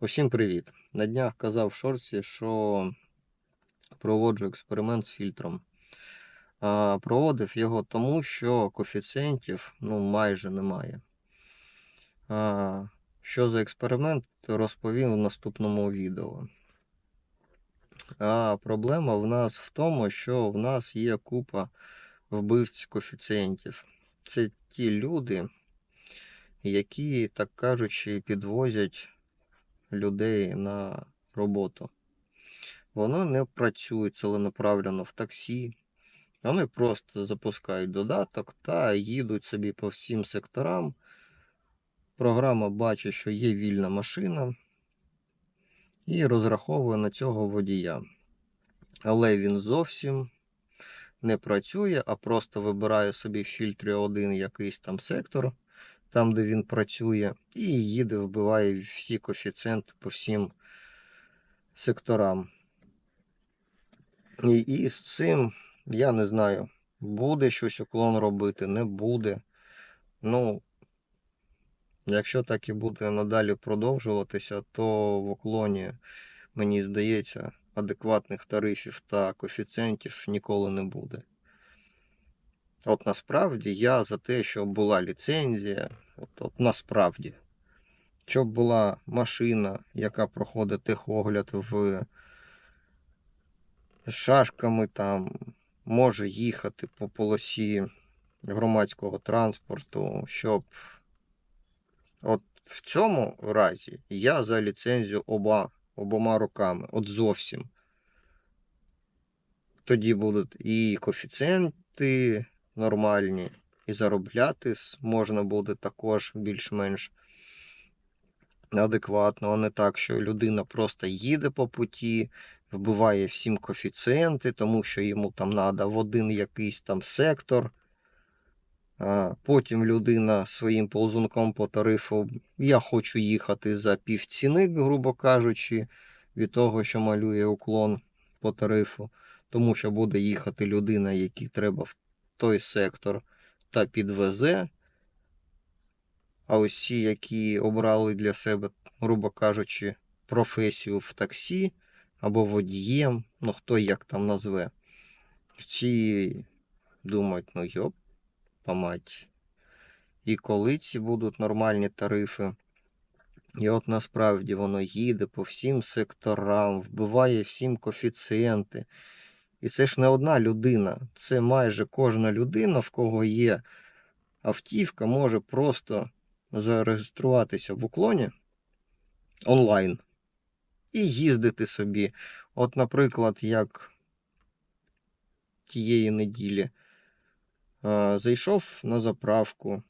Усім привіт! На днях казав в шорці, що проводжу експеримент з фільтром. А, проводив його тому, що коефіцієнтів ну, майже немає. А, що за експеримент, розповім в наступному відео. А проблема в нас в тому, що в нас є купа вбивць коефіцієнтів. Це ті люди, які, так кажучи, підвозять людей на роботу. Вони не працюють ціленаправленно в таксі. Вони просто запускають додаток та їдуть собі по всім секторам. Програма бачить, що є вільна машина і розраховує на цього водія. Але він зовсім не працює, а просто вибирає собі в фільтрі один якийсь там сектор, там, де він працює, і їде, вбиває всі коефіцієнти по всім секторам. І, і з цим я не знаю, буде щось уклон робити, не буде. Ну, якщо так і буде надалі продовжуватися, то в уклоні, мені здається, адекватних тарифів та коефіцієнтів ніколи не буде. От насправді я за те, щоб була ліцензія, от, от насправді, щоб була машина, яка проходить техогляд в з шашками там, може їхати по полосі громадського транспорту, щоб от в цьому разі я за ліцензію оба, обома руками, от зовсім. Тоді будуть і коефіцієнти нормальні, і заробляти можна буде також більш-менш адекватно, а не так, що людина просто їде по путі, вбиває всім коефіцієнти, тому що йому там треба в один якийсь там сектор. Потім людина своїм ползунком по тарифу, я хочу їхати за півціни, грубо кажучи, від того, що малює уклон по тарифу, тому що буде їхати людина, якій треба в той сектор та підвезе. А ці, які обрали для себе, грубо кажучи, професію в таксі або водієм, ну хто як там назве, ці думають, ну йоп, мать. І коли ці будуть нормальні тарифи. І от насправді воно їде по всім секторам, вбиває всім коефіцієнти. І це ж не одна людина, це майже кожна людина, в кого є автівка, може просто зареєструватися в уклоні онлайн і їздити собі. От, наприклад, як тієї неділі зайшов на заправку.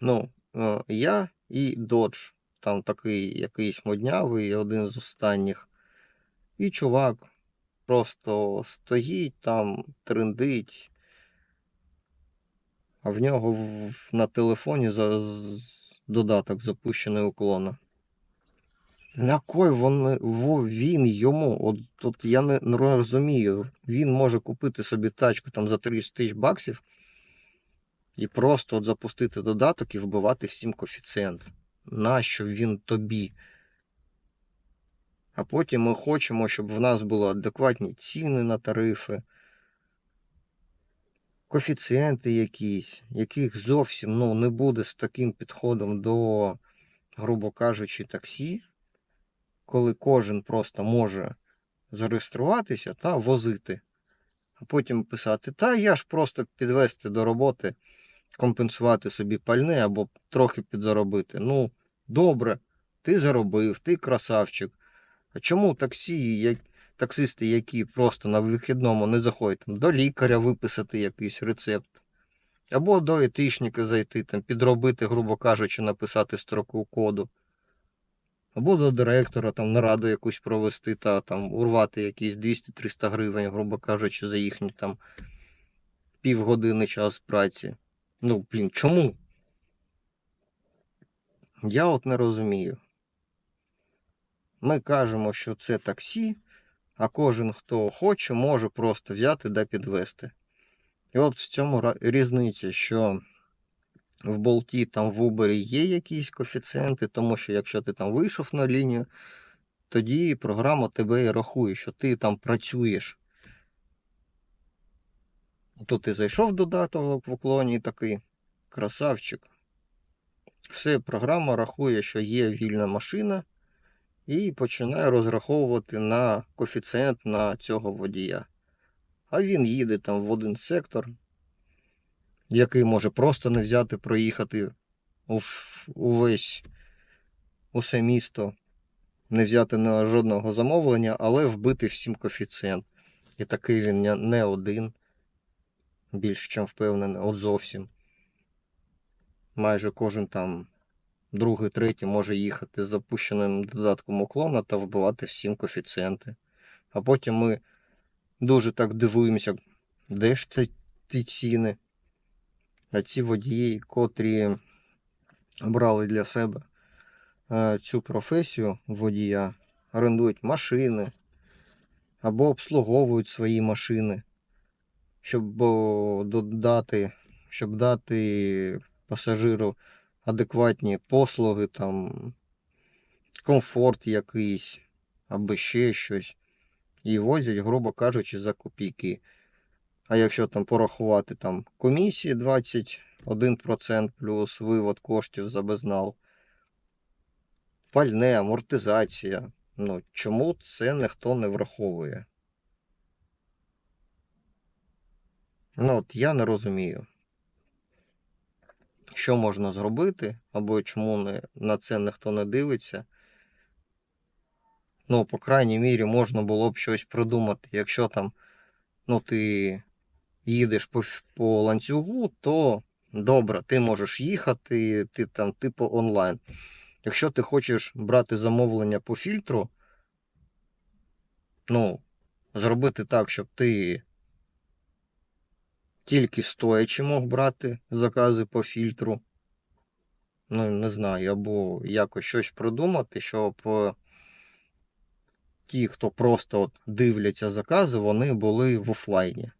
Ну, я і Dodge, там такий якийсь моднявий, один з останніх. І чувак просто стоїть там, триндить, а в нього в, на телефоні за, з- додаток запущений уклона. На кой во, він йому? От, от я не розумію. Він може купити собі тачку там за 30 тисяч баксів і просто от запустити додаток і вбивати всім коефіцієнт. Нащо він тобі? А потім ми хочемо, щоб в нас були адекватні ціни на тарифи, коефіцієнти якісь, яких зовсім ну, не буде з таким підходом до, грубо кажучи, таксі, коли кожен просто може зареєструватися та возити, а потім писати, та я ж просто підвести до роботи, компенсувати собі пальне або трохи підзаробити. Ну, добре, ти заробив, ти красавчик. А чому таксі, як, таксисти, які просто на вихідному не заходять там, до лікаря виписати якийсь рецепт, або до етичника зайти, там, підробити, грубо кажучи, написати строку коду, або до директора там нараду якусь провести та там урвати якісь 200-300 гривень, грубо кажучи, за їхні там півгодини час праці. Ну, блін, чому? Я от не розумію. Ми кажемо, що це таксі, а кожен, хто хоче, може просто взяти да підвести. І от в цьому різниця, що в болті, там в Uber є якісь коефіцієнти, тому що якщо ти там вийшов на лінію, тоді програма тебе і рахує, що ти там працюєш. Тут ти зайшов додаток в уклоні і такий красавчик. Все, програма рахує, що є вільна машина, і починає розраховувати на коефіцієнт на цього водія. А він їде там в один сектор, який може просто не взяти, проїхати увесь усе місто, не взяти на жодного замовлення, але вбити всім коефіцієнт. І такий він не- один, більш чим впевнений, от зовсім. Майже кожен там другий, третій може їхати з запущеним додатком уклона та вбивати всім коефіцієнти. А потім ми дуже так дивуємося, де ж це ці ціни. А ці водії, котрі обрали для себе е, цю професію водія, орендують машини або обслуговують свої машини, щоб додати, щоб дати пасажиру адекватні послуги, там, комфорт якийсь, або ще щось. І возять, грубо кажучи, за копійки. А якщо там порахувати там комісії 21% плюс вивод коштів за безнал, пальне, амортизація. Ну, чому це ніхто не враховує? Ну, от я не розумію, що можна зробити, або чому не, на це ніхто не дивиться. Ну, по крайній мірі, можна було б щось придумати. Якщо там, ну, ти їдеш по, по ланцюгу, то добре, ти можеш їхати, ти там типу онлайн. Якщо ти хочеш брати замовлення по фільтру, ну, зробити так, щоб ти тільки стоячи мог брати закази по фільтру. Ну, не знаю, або якось щось придумати, щоб е, ті, хто просто от дивляться закази, вони були в офлайні.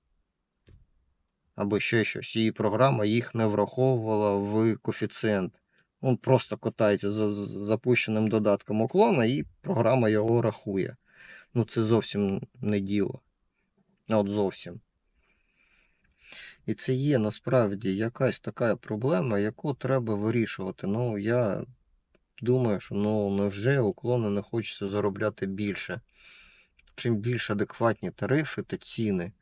Або ще щось. І програма їх не враховувала в коефіцієнт. Він просто катається з запущеним додатком уклона, і програма його рахує. Ну, це зовсім не діло. От зовсім. І це є насправді якась така проблема, яку треба вирішувати. Ну, я думаю, що ну невже уклони не хочеться заробляти більше. Чим більш адекватні тарифи та ціни,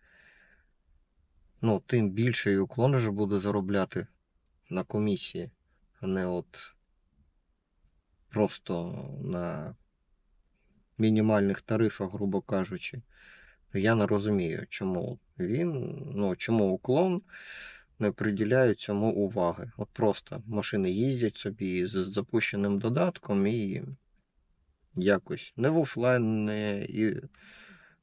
ну, тим більше і уклон вже буде заробляти на комісії, а не от просто на мінімальних тарифах, грубо кажучи. Я не розумію, чому він, ну, чому уклон не приділяє цьому уваги. От просто машини їздять собі з запущеним додатком і якось не в офлайн, не і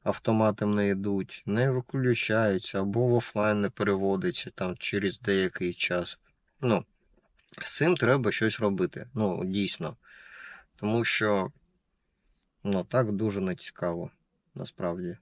автоматом не йдуть, не виключаються, або в офлайн не переводиться там через деякий час. Ну, з цим треба щось робити. Ну, дійсно. Тому що ну, так дуже не цікаво, насправді.